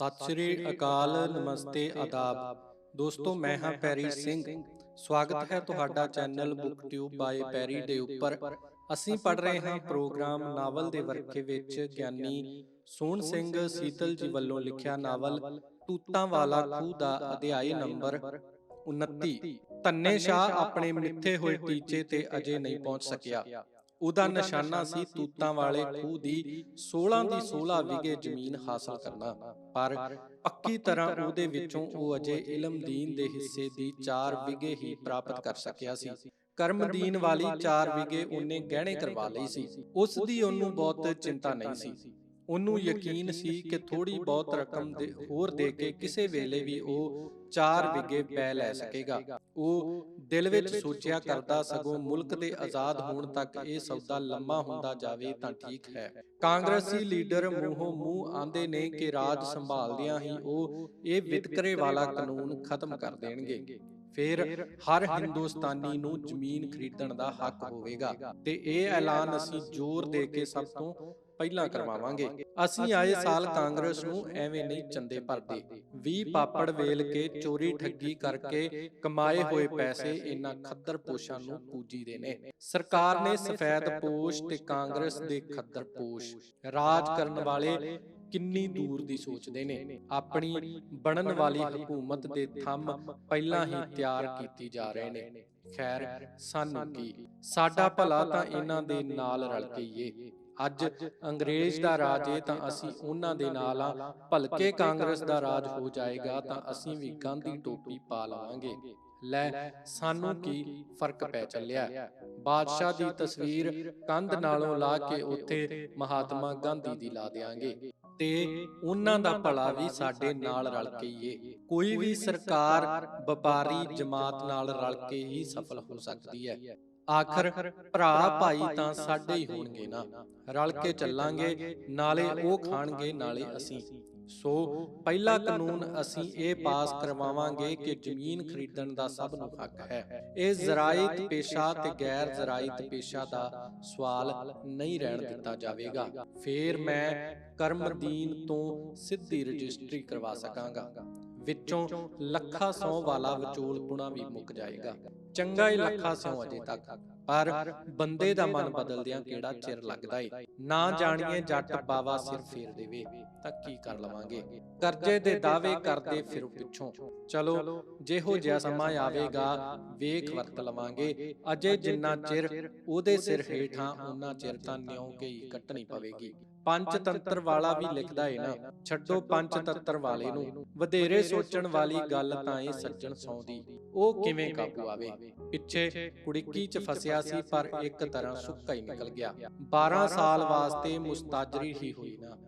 ਸਤਿ ਸ੍ਰੀ ਅਕਾਲ, ਨਮਸਤੇ, ਆਦਾਬ। ਦੋਸਤੋ, ਮੈਂ ਹਾਂ ਪੈਰੀ ਸਿੰਘ। ਸਵਾਗਤ ਹੈ ਤੁਹਾਡਾ ਚੈਨਲ ਬੁੱਕਟਿਊਬ ਬਾਏ ਪੈਰੀ ਦੇ ਉੱਪਰ। ਅਸੀਂ ਪੜ ਰਹੇ ਹਾਂ ਪ੍ਰੋਗਰਾਮ ਨਾਵਲ ਦੇ ਵਰਕੇ ਵਿੱਚ ਗਿਆਨੀ ਸੋਹਣ ਸਿੰਘ ਸੀਤਲ ਜੀ ਵੱਲੋਂ ਲਿਖਿਆ ਨਾਵਲ ਤੂਤਾਂ ਵਾਲਾ ਖੂਹ ਦਾ ਅਧਿਆਇ ਨੰਬਰ 29 ਧੰਨੇ ਸ਼ਾਹ ਆਪਣੇ ਮਿੱਥੇ ਹੋਏ ਟੀਚੇ ਤੇ ਅਜੇ ਨਹੀਂ ਪਹੁੰਚ ਸਕਿਆ। ਉਹਦਾ ਨਿਸ਼ਾਨਾ ਸੀ ਤੂਤਾਂ ਵਾਲੇ ਖੂਹ ਦੀ 16 ਦੀ 16 ਵਿਗੇ ਜ਼ਮੀਨ ਹਾਸਲ ਕਰਨਾ। ਪਰ ਪੱਕੀ ਤਰ੍ਹਾਂ ਉਹਦੇ ਵਿੱਚੋਂ ਉਹ ਅਜੇ ਇਲਮਦੀਨ ਦੇ ਹਿੱਸੇ ਦੀ 4 ਵਿਗੇ ਹੀ ਪ੍ਰਾਪਤ ਕਰ ਸਕਿਆ ਸੀ। ਕਰਮਦੀਨ ਵਾਲੀ 4 ਵਿਗੇ ਉਹਨੇ ਗਹਿਣੇ ਕਰਵਾ ਲਈ ਸੀ। ਉਸ ਦੀ ਉਹਨੂੰ ਬਹੁਤ ਚਿੰਤਾ ਨਹੀਂ ਸੀ। ਉਹਨੂੰ ਯਕੀਨ ਸੀ ਕਿ ਥੋੜੀ ਬਹੁਤ ਰਕਮ ਦੇ ਹੋਰ ਦੇ ਕੇ ਕਿਸੇ ਵੇਲੇ ਵੀ ਉਹ 4 ਵਿਗੇ ਪੈ ਲੈ ਸਕੇਗਾ। ਉਹ ਦਿਲ ਵਿੱਚ ਸੋਚਿਆ ਕਰਦਾ ਸਗੋਂ ਮੁਲਕ ਦੇ ਆਜ਼ਾਦ ਹੋਣ ਤੱਕ ਇਹ ਸੌਦਾ ਲੰਮਾ ਹੁੰਦਾ ਜਾਵੇ ਤਾਂ ਠੀਕ ਹੈ। ਕਾਂਗਰਸੀ ਲੀਡਰ ਮੂੰਹੋਂ ਮੂੰਹ ਆਂਦੇ ਨੇ ਕਿ ਰਾਜ ਸੰਭਾਲਦਿਆਂ ਹੀ ਉਹ ਇਹ ਵਿਤਕਰੇ ਵਾਲਾ ਕਾਨੂੰਨ ਖਤਮ ਕਰ ਦੇਣਗੇ। ਫਿਰ ਹਰ ਹਿੰਦੁਸਤਾਨੀ ਨੂੰ ਜ਼ਮੀਨ ਖਰੀਦਣ ਦਾ ਹੱਕ ਹੋਵੇਗਾ ਤੇ ਇਹ ਐਲਾਨ ਅਸੀਂ ਜ਼ੋਰ ਦੇ ਕੇ ਸਭ ਤੋਂ ਪਹਿਲਾਂ ਕਰਵਾਵਾਂਗੇ। ਅਸੀਂ ਆਏ ਸਾਲ ਕਾਂਗਰਸ ਨੂੰ ਐਵੇਂ ਨਹੀਂ ਚੰਦੇ ਭਰਦੇ। 20 ਪਾਪੜ ਵੇਲ ਕੇ ਚੋਰੀ ਠੱਗੀ ਕਰਕੇ ਕਮਾਏ ਹੋਏ ਪੈਸੇ ਇਹਨਾਂ ਖੱਦਰ ਪੋਸ਼ਾਂ ਨੂੰ ਪੂਜੀਦੇ ਨੇ ਸਰਕਾਰ ਨੇ ਸਫੈਦ ਪੋਸ਼ ਤੇ ਕਾਂਗਰਸ ਦੇ ਖੱਦਰ ਪੋਸ਼। ਰਾਜ ਕਰਨ ਵਾਲੇ ਕਿੰਨੀ ਦੂਰ ਦੀ ਸੋਚਦੇ ਨੇ ਆਪਣੀ ਬਣਨ ਵਾਲੀ ਹਕੂਮਤ ਦੇ ਥੰਮ ਪਹਿਲਾਂ ਹੀ ਤਿਆਰ ਕੀਤੀ ਜਾ ਰਹੇ ਨੇ। ਖੈਰ ਸਾਨੂੰ ਕੀ? ਸਾਡਾ ਭਲਾ ਤਾਂ ਇਹਨਾਂ ਦੇ ਨਾਲ ਰਲ ਕੇ ਹੀ ਏ ਅੱਜ ਅੰਗਰੇਜ਼ ਦਾ ਰਾਜ ਏ ਤਾਂ ਅਸੀਂ ਉਹਨਾਂ ਦੇ ਨਾਲ ਆ। ਭਲਕੇ ਕਾਂਗਰਸ ਦਾ ਰਾਜ ਹੋ ਜਾਏਗਾ ਤਾਂ ਅਸੀਂ ਵੀ ਗਾਂਧੀ ਟੋਪੀ ਪਾ ਲਵਾਂਗੇ ਲੈ ਸਾਨੂੰ ਕੀ ਫ਼ਰਕ ਪੈ ਚੱਲਿਆ? ਬਾਦਸ਼ਾਹ ਦੀ ਤਸਵੀਰ ਕੰਧ ਨਾਲੋਂ ਲਾ ਕੇ ਉੱਥੇ ਮਹਾਤਮਾ ਗਾਂਧੀ ਦੀ ਲਾ ਦੇਾਂਗੇ ਤੇ ਉਹਨਾਂ ਦਾ ਭਲਾ ਵੀ ਸਾਡੇ ਨਾਲ ਰਲ ਕੇ ਹੀ ਏ। ਕੋਈ ਵੀ ਸਰਕਾਰ ਵਪਾਰੀ ਜਮਾਤ ਨਾਲ ਰਲ ਕੇ ਹੀ ਸਫਲ ਹੋ ਸਕਦੀ ਹੈ। ਆਖਰ ਭਰਾ ਭਾਈ ਤਾਂ ਸਾਡੇ ਹੀ ਹੋਣਗੇ ਨਾ। ਰਲ ਕੇ ਚੱਲਾਂਗੇ ਨਾਲੇ ਉਹ ਖਾਣਗੇ ਨਾਲੇ ਅਸੀਂ। ਸੋ ਪਹਿਲਾ ਕਾਨੂੰਨ ਅਸੀਂ ਇਹ ਪਾਸ ਕਰਵਾਵਾਂਗੇ ਕਿ ਜ਼ਮੀਨ ਖਰੀਦਣ ਦਾ ਸਭ ਨੂੰ ਹੱਕ ਹੈ। ਇਹ ਜ਼ਰਾਇਤ ਪੇਸ਼ਾ ਤੇ ਗੈਰ ਜ਼ਰਾਇਤ ਪੇਸ਼ਾ ਦਾ ਸਵਾਲ ਨਹੀਂ ਰਹਿਣ ਦਿੱਤਾ ਜਾਵੇਗਾ। ਫੇਰ ਮੈਂ ਕਰਮਦੀਨ ਤੋਂ ਸਿੱਧੀ ਰਜਿਸਟਰੀ ਕਰਵਾ ਸਕਾਂਗਾ। ਵਿੱਚੋਂ ਲੱਖਾਂ ਸੌ ਵਾਲਾ ਵਿਚੋਲਪੁਣਾ ਵੀ ਮੁੱਕ ਜਾਏਗਾ। ਚੰਗਾ ਹੀ ਲੱਖਾਂ ਸੌ ਅਜੇ ਤੱਕ। ਪਰ ਬੰਦੇ ਦਾ ਮਨ ਬਦਲਦਿਆਂ ਕਿਹੜਾ ਚਿਰ ਲੱਗਦਾ ਏ? ਨਾ ਜਾਣੀਏ ਜੱਟ ਬਾਵਾ ਸਿਰ ਫੇਰ ਦੇਵੇ। ਤਾਂ ਕੀ ਕਰ ਲਵਾਂਗੇ? ਕਰਜ਼ੇ ਦੇ ਦਾਅਵੇ ਕਰਦੇ ਫਿਰ ਪਿੱਛੋਂ। ਚਲੋ ਜਿਹੋ ਜਿਹਾ ਸਮਾਂ ਆਵੇਗਾ ਵੇਖ ਵਰਤ ਲਵਾਂਗੇ। ਅਜੇ ਜਿੰਨਾ ਚਿਰ ਉਹਦੇ ਸਿਰ ਹੇਠਾਂ ਉਹਨਾਂ ਚਿਰ ਤਾਂ ਨਿਉ ਕੇ ਹੀ ਕੱਟਣੀ ਪਵੇਗੀ। ਪੰਜ ਤੰਤਰ ਵਾਲਾ ਵੀ ਲਿਖਦਾ ਏ ਨਾ ਛੱਡੋ ਪੰਜ ਤੰਤਰ ਵਾਲੇ ਨੂੰ। ਵਧੇਰੇ ਸੋਚਣ ਵਾਲੀ ਗੱਲ ਤਾਂ ਇਹ ਸੱਜਣ ਸੌਂਦੀ ਉਹ ਕਿਵੇਂ ਕਾਬੂ ਆਵੇ ਪਿੱਛੇ ਕੁੜਿੱਕੀ 'ਚ ਫਸਿਆ ਸੀ ਪਰ ਇੱਕ ਤਰ੍ਹਾਂ ਸੁੱਕਾ ਹੀ ਨਿਕਲ ਗਿਆ। 12 ਸਾਲ ਵਾਸਤੇ ਮੁਸਤਾਜਰੀ ਹੀ ਹੋਈ ਨਾ।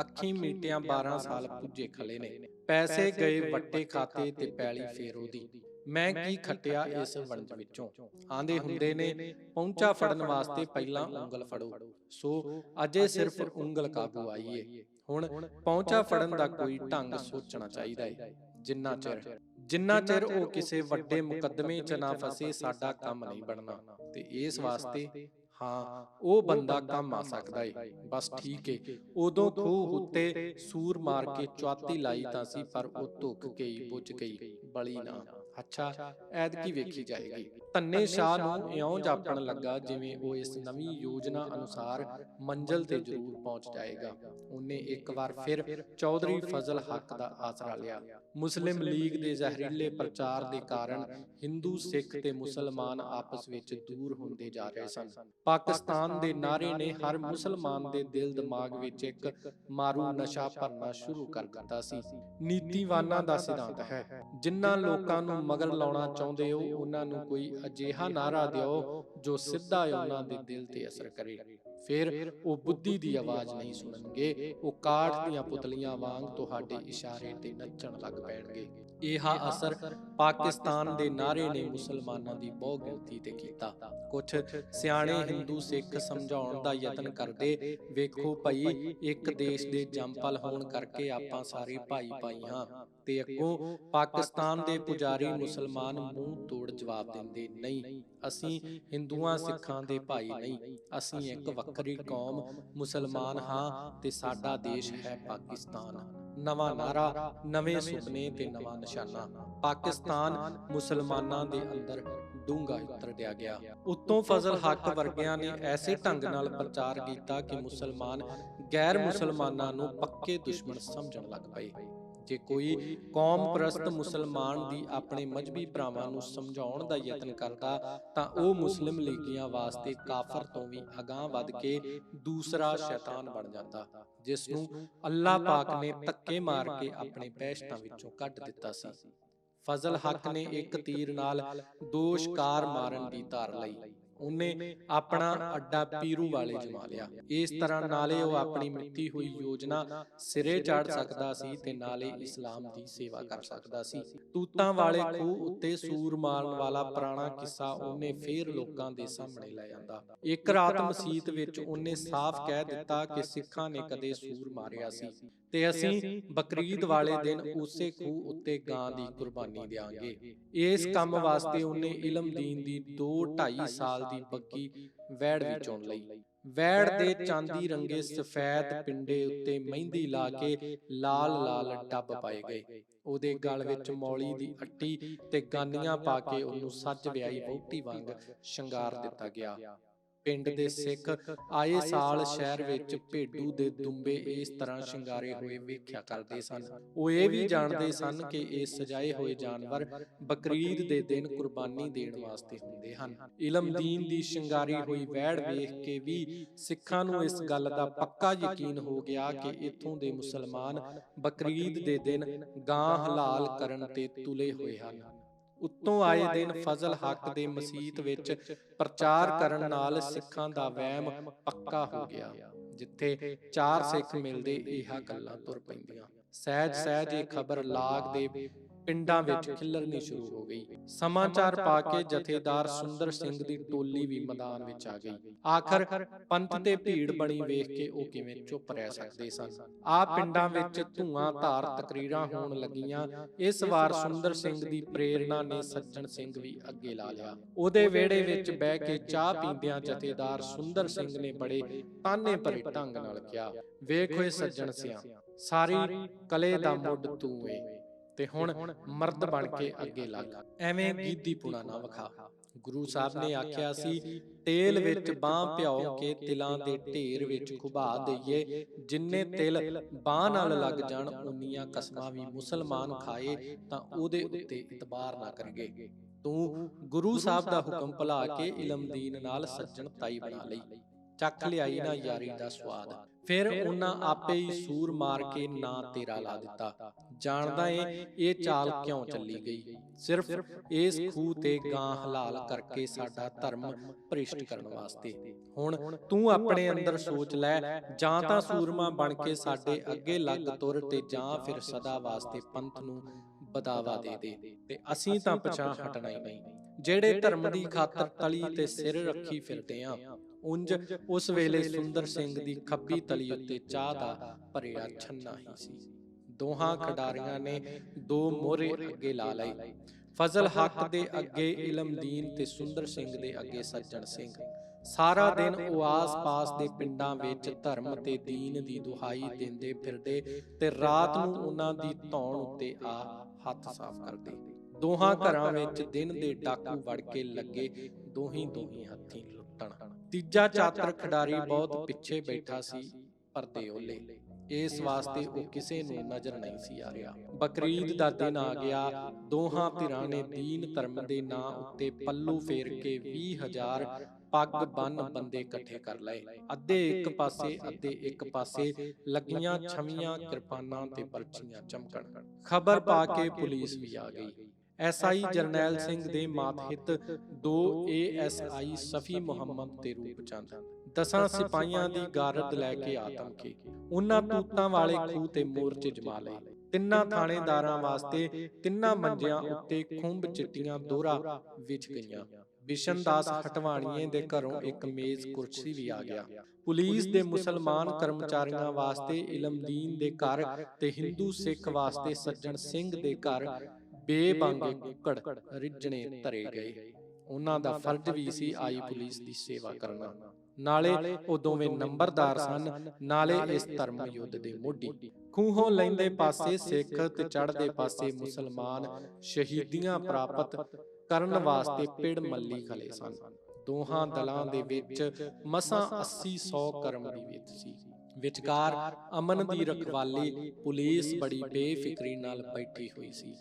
ਅੱਖੀਂ ਮੀਟਿਆਂ 12 ਸਾਲ ਪੁੱਜੇ ਖਲੇ ਨੇ। ਪੈਸੇ ਗਏ ਵੱਟੇ ਖਾਤੇ ਤੇ ਪੈਲੀ ਫੇਰ ਉਹਦੀ। ਮੈਂ ਕੀ ਖੱਟਿਆ ਇਸ ਵਣਜ ਵਿੱਚੋਂ? ਆਂਦੇ ਹੁੰਦੇ ਨੇ ਪਹੁੰਚਾ ਫੜਨ ਵਾਸਤੇ ਪਹਿਲਾਂ ਉਂਗਲ ਫੜੋ। ਸੋ ਅਜੇ ਸਿਰਫ ਉਂਗਲ ਕਾਬੂ ਆਈਏ ਹੁਣ ਪਹੁੰਚਾ ਫੜਨ ਦਾ ਕੋਈ ਢੰਗ ਸੋਚਣਾ ਚਾਹੀਦਾ ਹੈ ਜਿੰਨਾ ਚਿਰ ਜਿੰਨਾ ਚਿਰ ਉਹ ਕਿਸੇ ਵੱਡੇ ਮੁਕੱਦਮੇ 'ਚ ਨਾ ਫਸੇ ਸਾਡਾ ਕੰਮ ਨਹੀਂ ਬਣਨਾ। ਤੇ ਇਸ ਵਾਸਤੇ ਹਾਂ ਉਹ ਬੰਦਾ ਕੰਮ ਆ ਸਕਦਾ ਏ। ਬਸ ਠੀਕ ਏ। ਉਦੋਂ ਖੂਹ ਉੱਤੇ ਸੂਰ ਮਾਰ ਕੇ ਚੁਆਤੀ ਲਾਈ ਤਾਂ ਸੀ ਪਰ ਉਹ ਧੁੱਕ ਗਈ ਬੁੱਝ ਗਈ। ਬਲੀ ਨਾ। ਅੱਛਾ ਐਦ ਕੀ ਵੇਖੀ ਜਾਏਗੀ। ਧੰਨੇ ਸ਼ਾਹ ਨੂੰ ਇਉਂ ਜਾਪਣ ਲੱਗਾ ਜਿਵੇਂ ਉਹ ਇਸ ਨਵੀਂ ਯੋਜਨਾ ਅਨੁਸਾਰ ਮੰਜ਼ਲ ਤੇ ਜ਼ਰੂਰ ਪਹੁੰਚ ਜਾਏਗਾ। ਉਹਨੇ ਇੱਕ ਵਾਰ ਫਿਰ ਚੌਧਰੀ ਫਜ਼ਲ ਹੱਕ ਦਾ ਆਸਰਾ ਲਿਆ ਮੁਸਲਿਮ ਲੀਗ ਦੇ ਜ਼ਹਿਰੀਲੇ ਪ੍ਰਚਾਰ ਦੇ ਕਾਰਨ ਹਿੰਦੂ ਸਿੱਖ ਤੇ ਮੁਸਲਮਾਨ ਆਪਸ ਵਿੱਚ ਦੂਰ ਹੁੰਦੇ ਜਾ ਰਹੇ ਸਨ। ਪਾਕਿਸਤਾਨ ਦੇ ਨਾਰੇ ਨੇ ਹਰ ਮੁਸਲਮਾਨ ਦੇ ਦਿਲ ਦਿਮਾਗ ਵਿੱਚ ਇੱਕ ਮਾਰੂ ਨਸ਼ਾ ਭਰਨਾ ਸ਼ੁਰੂ ਕਰ ਦਿੱਤਾ ਸੀ। ਨੀਤੀਵਾਨਾਂ ਦਾ ਸਿਧਾਂਤ ਹੈ। ਜਿਨ੍ਹਾਂ ਲੋਕਾਂ ਨੂੰ ਮਗਰ ਲਾਉਣਾ ਚਾਹੁੰਦੇ ਹੋ ਉਹਨਾਂ ਨੂੰ ਕੋਈ ਅਜਿਹਾ ਨਾਰਾ ਦਿਓ ਜੋ ਸਿੱਧਾ ਉਹਨਾਂ ਦੇ ਦਿਲ ਤੇ ਅਸਰ ਕਰੇ। ਫਿਰ ਉਹ ਬੁੱਧੀ ਦੀ ਆਵਾਜ਼ ਨਹੀਂ ਸੁਣਨਗੇ ਉਹ ਕਾਠ ਦੀਆਂ ਪੁਤਲੀਆਂ ਵਾਂਗ ਤੁਹਾਡੇ ਇਸ਼ਾਰੇ ਤੇ ਨੱਚਣ ਲੱਗ ਪੈਣਗੇ। ਇਹ ਅਸਰ ਪਾਕਿਸਤਾਨ ਦੇ ਨਾਰੇ ਨੇ ਮੁਸਲਮਾਨਾਂ ਦੀ ਬਹੁ ਗਿਣਤੀ ਤੇ ਕੀਤਾ। ਕੁਝ ਸਿਆਣੇ ਹਿੰਦੂ ਸਿੱਖ ਸਮਝਾਉਣ ਦਾ ਯਤਨ ਕਰਦੇ ਵੇਖੋ ਭਈ ਇੱਕ ਦੇਸ਼ ਦੇ ਜੰਪਲ ਹੋਣ ਕਰਕੇ ਆਪਾਂ ਸਾਰੇ ਭਾਈ ਭਾਈ ਹਾਂ। ਤੇ ਅੱਗੋਂ ਪਾਕਿਸਤਾਨ ਦੇ ਪੁਜਾਰੀ ਮੁਸਲਮਾਨ ਮੂੰਹ ਤੋੜ ਜਵਾਬ ਦਿੰਦੇ ਨਹੀਂ। ਅਸੀਂ ਹਿੰਦੂਆਂ ਸਿੱਖਾਂ ਦੇ ਭਾਈ ਨਹੀਂ। ਅਸੀਂ ਇੱਕ ਵੱਖਰੀ ਕੌਮ ਮੁਸਲਮਾਨ ਹਾਂ ਤੇ ਸਾਡਾ ਦੇਸ਼ ਹੈ ਪਾਕਿਸਤਾਨ। ਨਵਾਂ ਨਾਰਾ ਨਵੇਂ ਸੁਪਨੇ ਤੇ ਨਵਾਂ ਨਿਸ਼ਾਨਾ ਪਾਕਿਸਤਾਨ ਮੁਸਲਮਾਨਾਂ ਦੇ ਅੰਦਰ ਡੂੰਘਾ ਉਤਰ ਗਿਆ ਗਿਆ। ਉੱਤੋਂ ਫਜ਼ਲ ਹੱਕ ਵਰਗਿਆਂ ਨੇ ਐਸੇ ਢੰਗ ਨਾਲ ਪ੍ਰਚਾਰ ਕੀਤਾ ਕਿ ਮੁਸਲਮਾਨ ਗੈਰ ਮੁਸਲਮਾਨਾਂ ਨੂੰ ਪੱਕੇ ਦੁਸ਼ਮਣ ਸਮਝਣ ਲੱਗ ਪਏ। ਜੇ ਕੋਈ ਕੌਮ ਪ੍ਰਸਤ ਮੁਸਲਮਾਨ ਦੀ ਆਪਣੇ ਮਜਬੀ ਭਰਾਵਾਂ ਨੂੰ ਸਮਝਾਉਣ ਦਾ ਯਤਨ ਕਰਦਾ ਤਾਂ ਉਹ ਮੁਸਲਿਮ ਲੀਗੀਆਂ ਵਾਸਤੇ ਕਾਫਰ ਤੋਂ ਵੀ ਅਗਾਹ ਵੱਧ ਕੇ ਦੂਸਰਾ ਸ਼ੈਤਾਨ ਬਣ ਜਾਂਦਾ ਜਿਸ ਨੂੰ ਅੱਲਾਹ ਪਾਕ ਨੇ ਧੱਕੇ ਮਾਰ ਕੇ ਆਪਣੇ ਪਹਿਸ਼ਤਾਂ ਵਿੱਚੋਂ ਕੱਢ ਦਿੱਤਾ ਸੀ। ਫਜ਼ਲ ਹੱਕ ਨੇ ਇੱਕ ਤੀਰ ਨਾਲ ਦੋ ਸ਼ਿਕਾਰ ਮਾਰਨ ਦੀ ਧਾਰ ਲਈ। ਉਹਨੇ ਆਪਣਾ ਅੱਡਾ ਪੀਰੂ ਵਾਲੇ ਜਮਾ ਲਿਆ। ਇਸ ਤਰ੍ਹਾਂ ਨਾਲੇ ਉਹ ਆਪਣੀ ਮਿੱਤੀ ਹੋਈ ਯੋਜਨਾ ਸਿਰੇ ਚਾੜ ਸਕਦਾ ਸੀ ਤੇ ਨਾਲੇ ਇਸਲਾਮ ਦੀ ਸੇਵਾ ਕਰ ਸਕਦਾ ਸੀ। ਤੂਤਾਂ ਵਾਲੇ ਖੂਹ ਉੱਤੇ ਸੂਰ ਮਾਰਨ ਵਾਲਾ ਪੁਰਾਣਾ ਕਿੱਸਾ ਉਹਨੇ ਫੇਰ ਲੋਕਾਂ ਦੇ ਸਾਹਮਣੇ ਲੈ ਜਾਂਦਾ। ਇੱਕ ਰਾਤ ਮਸਜਿਦ ਵਿੱਚ ਉਹਨੇ ਸਾਫ਼ ਕਹਿ ਦਿੱਤਾ ਕਿ ਸਿੱਖਾਂ ਨੇ ਕਦੇ ਸੂਰ ਮਾਰਿਆ ਸੀ। ਤੇ ਅਸੀਂ ਬਕਰੀਦ ਵਾਲੇ ਦਿਨ ਉਸੇ ਖੂਹ ਉੱਤੇ ਗਾਂ ਦੀ ਕੁਰਬਾਨੀ ਦੇਾਂਗੇ ਇਸ ਕੰਮ ਵਾਸਤੇ ਉਹਨੇ ਇਲਮ ਦੀਨ ਦੀ 2 2.5 ਸਾਲ ਦੀ ਬੱਗੀ ਵੈੜ ਵੀ ਚੁਣ ਲਈ। ਵੈੜ ਦੇ ਚਾਂਦੀ ਰੰਗੇ ਸਫੈਦ ਪਿੰਡੇ ਉੱਤੇ ਮਹਿੰਦੀ ਲਾ ਕੇ ਲਾਲ ਲਾਲ ਡੱਬ ਪਾਏ ਗਏ। ਉਹਦੇ ਗਲ ਵਿੱਚ ਮੌਲੀ ਦੀ ਅੱਟੀ ਤੇ ਗਾਨੀਆਂ ਪਾ ਕੇ ਉਹਨੂੰ ਸੱਜ ਵਿਆਹੀ ਵਹੁਟੀ ਵਾਂਗ ਸ਼ਿੰਗਾਰ ਦਿੱਤਾ ਗਿਆ। ਪਿੰਡ ਦੇ ਸਿੱਖ ਆਏ ਸਾਲ ਸ਼ਹਿਰ ਵਿੱਚ ਭੇਡੂ ਦੇ ਦੁੰਬੇ ਇਸ ਤਰ੍ਹਾਂ ਸ਼ਿੰਗਾਰੇ ਹੋਏ ਵੇਖਿਆ ਕਰਦੇ ਸਨ। ਉਹ ਇਹ ਵੀ ਜਾਣਦੇ ਸਨ ਕਿ ਇਹ ਸਜਾਏ ਹੋਏ ਜਾਨਵਰ ਬਕਰੀਦ ਦੇ ਦਿਨ ਕੁਰਬਾਨੀ ਦੇਣ ਵਾਸਤੇ ਹੁੰਦੇ ਹਨ। ਇਲਮ ਦੀਨ ਦੀ ਸ਼ਿੰਗਾਰੀ ਹੋਈ ਵੈੜ ਵੇਖ ਕੇ ਵੀ ਸਿੱਖਾਂ ਨੂੰ ਇਸ ਗੱਲ ਦਾ ਪੱਕਾ ਯਕੀਨ ਹੋ ਗਿਆ ਕਿ ਇੱਥੋਂ ਦੇ ਮੁਸਲਮਾਨ ਬਕਰੀਦ ਦੇ ਦਿਨ ਗਾਂ ਹਲਾਲ ਕਰਨ ਤੇ ਤੁਲੇ ਹੋਏ ਹਨ। ਉੱਤੋਂ ਆਏ ਦਿਨ ਫਜ਼ਲ ਹੱਕ ਦੇ ਮਸਜਿਦ ਵਿੱਚ ਪ੍ਰਚਾਰ ਕਰਨ ਨਾਲ ਸਿੱਖਾਂ ਦਾ ਵਹਿਮ ਪੱਕਾ ਹੋ ਗਿਆ ਜਿੱਥੇ ਚਾਰ ਸਿੱਖ ਮਿਲਦੇ ਇਹਾ ਗੱਲਾਂ ਤੁਰ ਪੈਂਦੀਆਂ। ਸਹਿਜ ਸਹਿਜ ਇਹ ਖਬਰ ਲਾਗ ਦੇ ਪਿੰਡਾਂ ਵਿੱਚ ਖਿੱਲਰਨੀ ਸ਼ੁਰੂ ਹੋ ਗਈ। ਸਮਾਚਾਰ ਪਾ ਕੇ ਜਥੇਦਾਰ ਸੁੰਦਰ ਸਿੰਘ ਦੀ ਟੋਲੀ ਵੀ ਮੈਦਾਨ ਵਿੱਚ ਆ ਗਈ। ਆਖਰ ਪੰਥ ਤੇ ਭੀੜ ਬਣੀ ਵੇਖ ਕੇ ਉਹ ਕਿਵੇਂ ਚੁੱਪ ਰਹਿ ਸਕਦੇ ਸਨ। ਆ ਪਿੰਡਾਂ ਵਿੱਚ ਧੂਆਂ ਧਾਰ ਤਕਰੀਰਾਂ ਹੋਣ ਲੱਗੀਆਂ। ਇਸ ਵਾਰ ਸੁੰਦਰ ਸਿੰਘ ਦੀ ਪ੍ਰੇਰਣਾ ਨੇ ਸੱਜਣ ਸਿੰਘ ਵੀ ਅੱਗੇ ਲਾ ਲਿਆ। ਉਹਦੇ ਵਿਹੜੇ ਵਿੱਚ ਬਹਿ ਕੇ ਚਾਹ ਪੀਂਦਿਆਂ ਜਥੇਦਾਰ ਸੁੰਦਰ ਸਿੰਘ ਨੇ ਬੜੇ ਤਾਨੇ ਭਰੇ ਢੰਗ ਨਾਲ ਕਿਹਾ ਵੇਖ ਓਏ ਸੱਜਣ ਸਿਆ ਸਾਰੀ ਕਲੇ ਦਾ ਮੁੱਢ ਤੂੰ ਏ ਤੇ ਹੁਣ ਮਰਦ ਬਣ ਕੇ ਅੱਗੇ ਲੱਗ। ਐਵੇਂ ਗੀਦੀ ਪੁਣਾ ਨਾ ਵਿਖਾ। ਗੁਰੂ ਸਾਹਿਬ ਨੇ ਆਖਿਆ ਸੀ ਤੇਲ ਵਿੱਚ ਬਾਹ ਭਿਓ ਕੇ ਤਿਲਾਂ ਦੇ ਢੇਰ ਵਿੱਚ ਖੁਬਾ ਦਈਏ। ਜਿੰਨੇ ਤਿਲ ਬਾਹ ਨਾਲ ਲੱਗ ਜਾਣ ਉਨੀਆਂ ਕਸਮਾਂ ਵੀ ਮੁਸਲਮਾਨ ਖਾਏ ਤਾਂ ਉਹਦੇ ਉੱਤੇ ਇਤਬਾਰ ਨਾ ਕਰਗੇ ਤੂੰ ਗੁਰੂ ਸਾਹਿਬ ਦਾ ਹੁਕਮ ਭੁਲਾ ਕੇ ਇਲਮ ਦੀਨ ਨਾਲ ਸੱਜਣ ਤਾਈ ਬਣਾ ਲਈ। ਚੱਖ ਲਿਆਈ ਨਾ ਯਾਰੀ ਦਾ ਸਵਾਦ। ਫਿਰ ਉਹਨਾਂ ਆਪੇ ਹੀ ਸੂਰ ਮਾਰ ਕੇ ਨਾਂ ਤੇਰਾ ਲਾ ਦਿੱਤਾ। ਜਾਣਦਾ ਏ ਇਹ ਚਾਲ ਕਿਉਂ ਚੱਲੀ ਗਈ? ਸਿਰਫ ਇਸ ਖੂਹ ਤੇ ਗਾਂ ਹਲਾਲ ਕਰਕੇ ਸਾਡਾ ਧਰਮ ਭ੍ਰਿਸ਼ਟ ਕਰਨ ਵਾਸਤੇ। ਹੁਣ ਤੂੰ ਆਪਣੇ ਅੰਦਰ ਸੋਚ ਲੈ ਜਾਂ ਤਾਂ ਸੂਰਮਾ ਬਣ ਕੇ ਸਾਡੇ ਅੱਗੇ ਲੱਗ ਤੁਰ ਤੇ ਜਾਂ ਫਿਰ ਸਦਾ ਵਾਸਤੇ ਪੰਥ ਨੂੰ ਬਦਾਵਾ ਦੇ ਦੇ ਤੇ ਅਸੀਂ ਤਾਂ ਪਛਾਣ ਹਟਣਾ ਹੀ ਨਹੀਂ। ਜਿਹੜੇ ਧਰਮ ਦੀ ਖਾਤਰ ਤਲੀ ਤੇ ਸਿਰ ਰੱਖੀ ਫਿਰਦੇ ਆਂ ਉੰਜ ਉਸ ਵੇਲੇ ਸੁੰਦਰ ਸਿੰਘ ਦੀ ਖੱਬੀ ਤਲੀ ਉੱਤੇ ਚਾਹ ਦਾ ਭਰਿਆ ਛੰਨਾ ਹੀ ਸੀ। ਦੋਹਾਂ ਖਿਡਾਰੀਆਂ ਨੇ ਦੋ ਮੋਹਰੇ ਅੱਗੇ ਲਾ ਲਏ। ਫਜ਼ਲ ਹੱਕ ਦੇ ਅੱਗੇ ਇਲਮਦੀਨ ਤੇ ਸੁੰਦਰ ਸਿੰਘ ਦੇ ਅੱਗੇ ਸੱਜਣ ਸਿੰਘ। ਸਾਰਾ ਦਿਨ ਉਹ ਆਸ-ਪਾਸ ਦੇ ਪਿੰਡਾਂ ਵਿੱਚ ਧਰਮ ਤੇ ਦੀਨ ਦੀ ਦੁਹਾਈ ਦਿੰਦੇ ਫਿਰਦੇ ਤੇ ਰਾਤ ਨੂੰ ਉਹਨਾਂ ਦੀ ਧੌਣ ਉੱਤੇ ਆ ਹੱਥ ਸਾਫ਼ ਕਰਦੇ। ਦੋਹਾਂ ਘਰਾਂ ਵਿੱਚ ਦਿਨ ਦੇ ਡਾਕੂ ਵੜ ਕੇ ਲੱਗੇ ਦੋਹੀਂ ਦੋਹੀਂ ਹੱਥੀਂ ਲੁੱਟਣ ਤੀਜਾ ਚਾਤਰ ਖਿਡਾਰੀ ਬਹੁਤ ਪਿੱਛੇ ਬੈਠਾ ਸੀ ਪਰਦੇ ਓਲੇ ਇਸ ਵਾਸਤੇ ਉਹ ਕਿਸੇ ਨੂੰ ਨਜ਼ਰ ਨਹੀਂ ਸੀ ਆ ਰਿਹਾ। ਬਕਰੀਦ ਦਾ ਦਿਨ ਆ ਗਿਆ। ਦੋਹਾਂ ਧਿਰਾਂ ਨੇ ਦੀਨ ਧਰਮ ਦੇ ਨਾਂ ਉੱਤੇ ਪੱਲੂ ਫੇਰ ਕੇ 20000 ਪੱਗ ਬੰਨ ਬੰਦੇ ਇਕੱਠੇ ਕਰ ਲਏ। ਅੱਧੇ ਇੱਕ ਪਾਸੇ ਅੱਧੇ ਇੱਕ ਪਾਸੇ ਲੱਗੀਆਂ ਛਮੀਆਂ ਕਿਰਪਾਨਾਂ ਤੇ ਪਰਚੀਆਂ ਚਮਕਣ। ਖਬਰ ਪਾ ਕੇ ਪੁਲਿਸ ਵੀ ਆ ਗਈ। ਐਸਆਈ ਜਰਨੈਲ ਸਿੰਘ ਦੇ ਮਾਤਹਿਤ 2 ਏਐਸਆਈ ਸਫੀ ਮੁਹੰਮਦ ਤੇ ਰੂਪਚੰਦ ਦਸਾਂ ਸਿਪਾਹੀਆਂ ਦੀ ਗਾਰਦ ਲੈ ਕੇ ਆਤਮ ਕੇ। ਉਹਨਾਂ ਤੂਤਾਂ ਵਾਲੇ ਖੂਹ ਤੇ ਮੋਰਚੇ ਜਮਾ ਲਏ। ਤਿੰਨਾਂ ਥਾਣੇਦਾਰਾਂ ਵਾਸਤੇ ਤਿੰਨਾਂ ਮੰਜਿਆਂ ਉੱਤੇ ਖੁੰਬ ਚਿੱਟੀਆਂ ਦੋਹਰਾ ਵਿਛ ਗਈਆਂ। ਬਿਸ਼ਨ ਦਾਸ ਹਟਵਾਣੀਏ ਦੇ ਘਰੋਂ ਇੱਕ ਮੇਜ਼ ਕੁਰਸੀ ਵੀ ਆ ਗਿਆ। ਪੁਲਿਸ ਦੇ ਮੁਸਲਮਾਨ ਕਰਮਚਾਰੀਆਂ ਵਾਸਤੇ ਇਲਮਦੀਨ ਦੇ ਘਰ ਤੇ ਹਿੰਦੂ ਸਿੱਖ ਵਾਸਤੇ ਸੱਜਣ ਸਿੰਘ ਦੇ ਘਰ ਬੇਬਾਂਗੇ ਕੁੱਕੜ ਰਿੱਜਣੇ ਧਰੇ ਗਏ। ਉਹਨਾਂ ਦਾ ਫਰਜ਼ ਵੀ ਸੀ ਆਈ ਪੁਲਿਸ ਦੀ ਸੇਵਾ ਕਰਨਾ। ਨਾਲੇ ਉਹ ਦੋਵੇਂ ਨੰਬਰਦਾਰ ਸਨ ਨਾਲੇ ਇਸ ਧਰਮ ਯੁੱਧ ਦੇ ਮੋਢੀ। ਖੂਹੋਂ ਲੈਂਦੇ ਪਾਸੇ ਸਿੱਖ ਤੇ ਚੜ੍ਹਦੇ ਪਾਸੇ ਮੁਸਲਮਾਨ ਸ਼ਹੀਦੀਆਂ ਪ੍ਰਾਪਤ ਕਰਨ ਵਾਸਤੇ ਪਿੜ ਮੱਲੀ ਖਲੇ ਸਨ। ਦੋਹਾਂ ਦਲਾਂ ਦੇ ਵਿੱਚ ਮਸਾਂ 80 100 ਕਰਮ ਦੀ ਵਿੱਤ ਸੀ। ਵਿਚਕਾਰ ਅਮਨ ਦੀ ਰਖਵਾਲੀ ਪੁਲਿਸ ਬੜੀ ਬੇਫਿਕਰੀ ਨਾਲ ਬੈਠੀ ਹੋਈ ਸੀ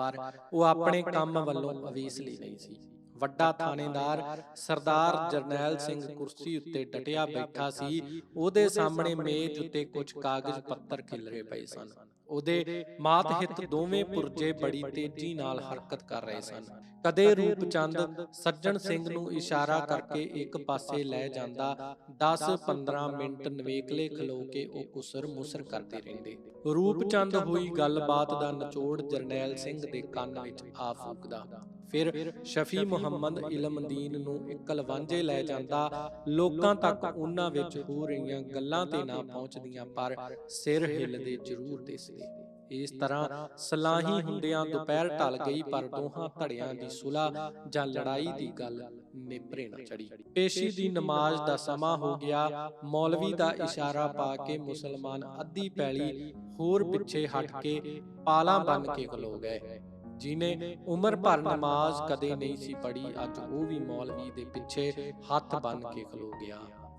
ਪਰ ਉਹ ਆਪਣੇ ਕੰਮ ਵੱਲੋਂ ਅਵੇਸਲੀ ਨਹੀਂ ਸੀ। ਵੱਡਾ ਥਾਣੇਦਾਰ ਸਰਦਾਰ ਜਰਨੈਲ ਸਿੰਘ ਕੁਰਸੀ ਉੱਤੇ ਡਟਿਆ ਬੈਠਾ ਸੀ। ਉਹਦੇ ਸਾਹਮਣੇ ਮੇਜ਼ ਉੱਤੇ ਕੁਝ ਕਾਗਜ਼ ਪੱਤਰ ਖਿਲਰੇ ਪਏ ਸਨ। ਉਹਦੇ ਮਾਤ ਹਿੱਤ ਦੋਵੇਂ ਪੁਰਜੇ ਬੜੀ ਤੇਜ਼ੀ ਨਾਲ ਹਰਕਤ ਕਰ ਰਹੇ ਸਨ। ਕਦੇ ਰੂਪਚੰਦ ਸੱਜਣ ਸਿੰਘ ਨੂੰ ਇਸ਼ਾਰਾ ਕਰਕੇ ਇੱਕ ਪਾਸੇ ਲੈ ਜਾਂਦਾ 10-15 ਮਿੰਟ ਨਵੇਕਲੇ ਖਲੋ ਕੇ ਉਹ ਕੁਸਰ ਮੁਸਰ ਕਰਦੇ ਰਹਿੰਦੇ। ਰੂਪਚੰਦ ਹੋਈ ਗੱਲਬਾਤ ਦਾ ਨਿਚੋੜ ਜਰਨੈਲ ਸਿੰਘ ਦੇ ਕੰਨ ਵਿੱਚ ਆ ਫੂਕਦਾ। ਫਿਰ ਸ਼ਫੀ ਮੁਹੰਮਦ ਇਲਮਦੀਨ ਨੂੰ ਇੱਕ ਲਵਾਂਝੇ ਲੈ ਜਾਂਦਾ, ਲੋਕਾਂ ਤੱਕ ਉਹਨਾਂ ਵਿੱਚ ਹੋ ਰਹੀਆਂ ਗੱਲਾਂ ਤੇ ਨਾ ਪਹੁੰਚਦੀਆਂ, ਪਰ ਸਿਰ ਹਿੱਲਦੇ ਜ਼ਰੂਰ ਦਿਸਦੇ। ਇਸ ਤਰ੍ਹਾਂ ਸਲਾਹੀ ਹੁੰਦਿਆਂ ਦੁਪਹਿਰ ਢਲ ਗਈ, ਪਰ ਦੋਹਾਂ ਧੜਿਆਂ ਦੀ ਸੁਲਾ ਜਾਂ ਲੜਾਈ ਦੀ ਗੱਲ ਨੇਪਰੇ ਨਾ ਚੜੀ ਪੇਸ਼ੀ ਦੀ ਨਮਾਜ਼ ਦਾ ਸਮਾਂ ਹੋ ਗਿਆ, ਮੌਲਵੀ ਦਾ ਇਸ਼ਾਰਾ ਪਾ ਕੇ ਮੁਸਲਮਾਨ ਅੱਧੀ ਪੈਲੀ ਹੋਰ ਪਿੱਛੇ ਹਟ ਕੇ ਪਾਲਾਂ ਬੰਨ ਕੇ ਖਲੋ ਗਏ। ਜਿਨੇ ਉਮਰ ਭਰ ਨਮਾਜ਼ ਕਦੇ ਨਹੀਂ ਸੀ ਪੜ੍ਹੀ ਅੱਜ ਉਹ ਵੀ ਮੌਲਵੀ ਦੇ ਪਿੱਛੇ ਹੱਥ ਬੰਨ ਕੇ ਖਲੋ ਗਿਆ।